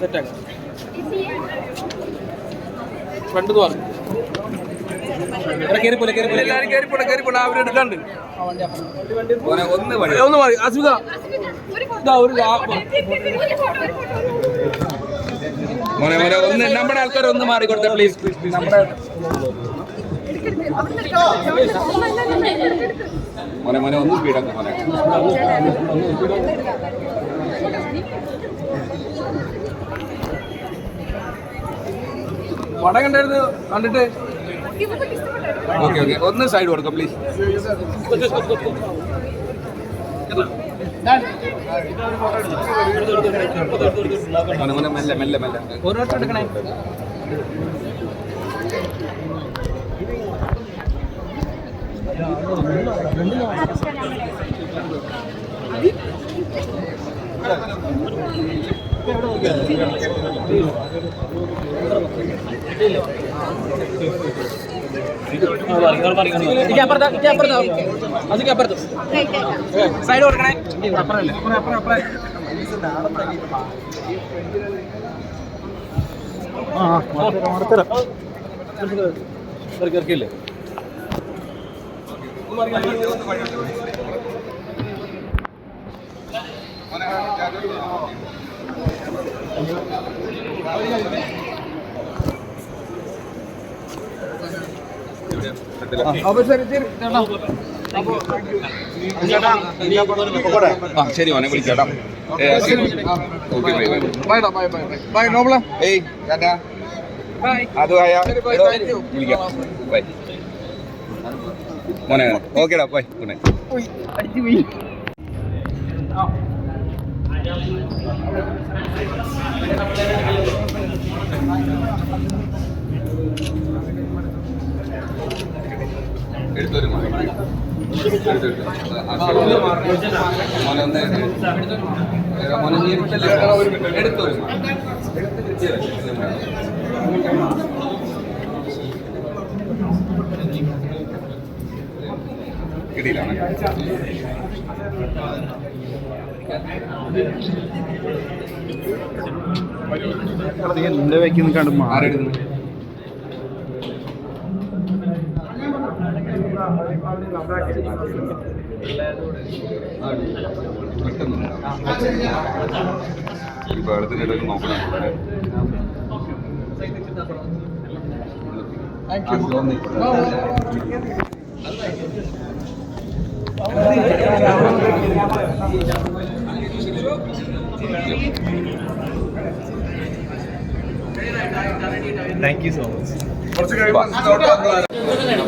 സെറ്റാക്കാം. ഫ്രണ്ട് ദ്വാർ ഒന്ന് മാറി അസ്മിത ഇതാ ഒരു ലാ- മോനെ മോനെ ഒന്ന് നമ്മുടെ ആൾക്കാർ ഒന്ന് മാറിക്കൊടുത്ത പ്ലീസ് നമ്മുടെ മോനെ മോനെ ഒന്ന് സ്പീഡാക്ക മോനെ. പടം കണ്ടായിരുന്നു കണ്ടിട്ട്? Okay okay. ഒന്ന് സൈഡ് കൊടുക്കാം പ്ലീസ് മെല്ലെ മെല്ലെ മെല്ലെ. ഓരോരുത്തർ എടുക്കണേ. ഇക്ക് അപ്പുറത്താ, സൈഡ് കൊടുക്കണേ അപ്പുറല്ലേ അപ്പുറം അപ്പുറം അപ്പുറം ഇറക്കില്ലേ അപ്പൊ ശരി ശരി ചേട്ടാ ആ ശരി മോനെ വിളിച്ചേട്ടാ. Okay bye bye bye bye bye. Bye നോബിളെ. ഏയ് ടാറ്റാ അത് വിളിക്കാം. ബൈ. മോനെ ഓക്കേടാ ബൈ ഗുഡ് നൈറ്റ് മോനെ എടുത്തൊരു മോനെ ഒന്ന് മോനെ നീ എടുത്തല്ലേ എടുത്തൊരു ഇടിയിലാണ് നിന്റെ വെക്കുന്ന കണ്ട് മാറി ഇപ്പൊ അടുത്തിനിടയിൽ നോക്കണം താങ്ക് യു സോ മച്ച് കുറച്ച് മാറും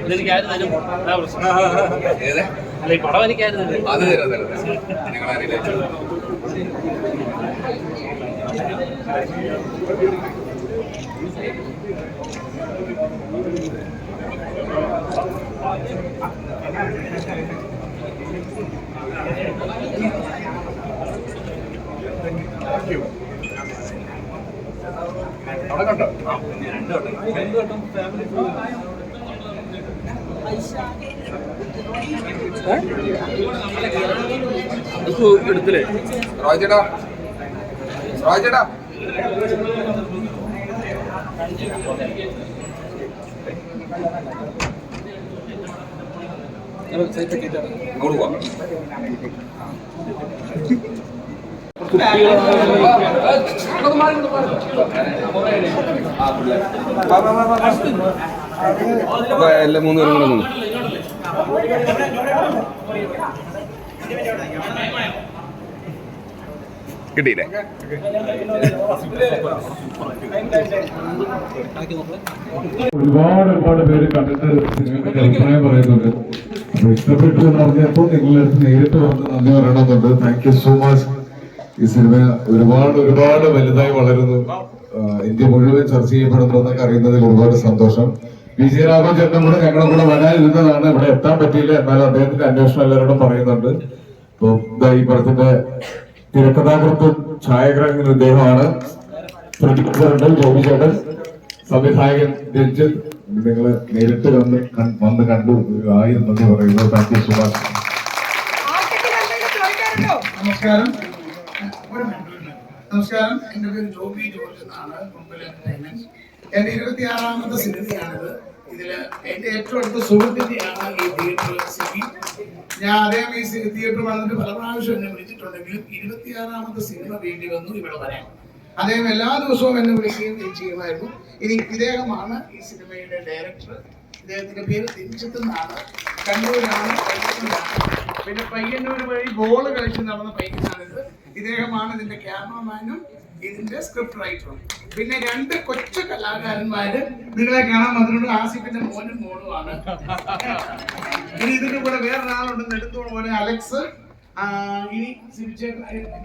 ഇതെനിക്കായിരുന്നു അല്ല ഈ പടം എനിക്കായിരുന്നു അത് തരാം തരാം ഞങ്ങളറിയില്ല എടുത്തില്ലേ? റോയ് ചേട്ടാ റോയ് ചേട്ടാ ഇങ്ങോട്ട് പോവാം. ഒരുപാട് ഒരുപാട് പേര് കണ്ടിട്ട് അഭിപ്രായം പറയുന്നുണ്ട്. ഇഷ്ടപ്പെട്ടു എന്ന് പറഞ്ഞപ്പോൾ നിങ്ങളുടെ നേരിട്ട് വന്ന് നന്ദി പറയണമെന്നുണ്ട്. താങ്ക് യു സോ മച്ച് ഈ സിനിമ ഒരുപാട് ഒരുപാട് വലുതായി വളരുന്നു. ഇന്ത്യ മുഴുവൻ ചർച്ച ചെയ്യപ്പെടുന്നു എന്നൊക്കെ അറിയുന്നതിൽ ഒരുപാട് സന്തോഷം. വി ജി രാഘവൻ ചേട്ടനും കൂടെ ഞങ്ങളുടെ കൂടെ വരാനിരുന്നതാണ്. ഇവിടെ എത്താൻ പറ്റിയില്ല എന്നാലും അദ്ദേഹത്തിന്റെ അന്വേഷണം എല്ലാവരോടും പറയുന്നുണ്ട്. അപ്പൊ ഈ പടത്തിന്റെ തിരക്കഥാകൃത്തും ഛായാഗ്രഹകൻ ഇദ്ദേഹമാണ് പ്രൊഡ്യൂസറുണ്ട് ജോബി ചേട്ടൻ സംവിധായകൻ രഞ്ജിത്ത് നിങ്ങൾ നേരിട്ട് വന്ന് വന്ന് കണ്ടു. ഒരു പറയുന്നത് താങ്ക് യു സുഭാഷ് നമസ്കാരം. നമസ്കാരം. എന്റെ പേര് ജോബി ജോർജ് എന്നാണ്. മുമ്പിൽ എന്റർടൈൻമെന്റ് സിനിമയാണിത് എന്റെ ഏറ്റവും അടുത്ത സുഹൃത്തിന്റെയാണ് ഈ തിയേറ്റർ സിറ്റി ഞാൻ അദ്ദേഹം ഈ തിയേറ്റർ വന്നിട്ട് പല പ്രാവശ്യം എന്നെ വിളിച്ചിട്ടുണ്ടെങ്കിലും ഇരുപത്തിയാറാമത്തെ സിനിമ വേണ്ടി വന്നു ഇവിടെ വരാൻ. അദ്ദേഹം എല്ലാ ദിവസവും എന്നെ വിളിക്കുകയും ചെയ്യുമായിരുന്നു. ഇനി ഇദ്ദേഹമാണ് ഈ സിനിമയുടെ ഡയറക്ടർ ഇദ്ദേഹത്തിന്റെ പേര് തിരിച്ചത്ത് എന്നാണ്. കണ്ണൂരാണ്. പിന്നെ പയ്യന്നൂർ വഴി ബോൾ കളിച്ച് നടന്ന പയ്യനാണിത്. ഇദ്ദേഹമാണ് ഇതിന്റെ ക്യാമറമാനും ഇതിന്റെ സ്ക്രിപ്റ്റ് റൈറ്ററും പിന്നെ രണ്ട് കൊച്ചു കലാകാരന്മാര് നിങ്ങളെ കാണാൻ വന്നിട്ടുണ്ട്. ആസിഫിന്റെ മോനും മോളുമാണ്. ഇനി ഇതിന്റെ കൂടെ വേറൊരാളുണ്ട് എടുത്തോളം. പോലെ അലക്സ്.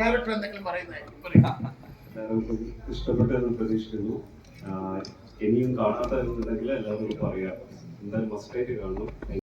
ഡയറക്ടർ എന്തെങ്കിലും പ്രതീക്ഷിക്കുന്നു. ഇനിയും കാണാത്തവരുണ്ടെങ്കിൽ എല്ലാവരും പറയാം. എന്തായാലും മസ്റ്റായിട്ട് കാണണം.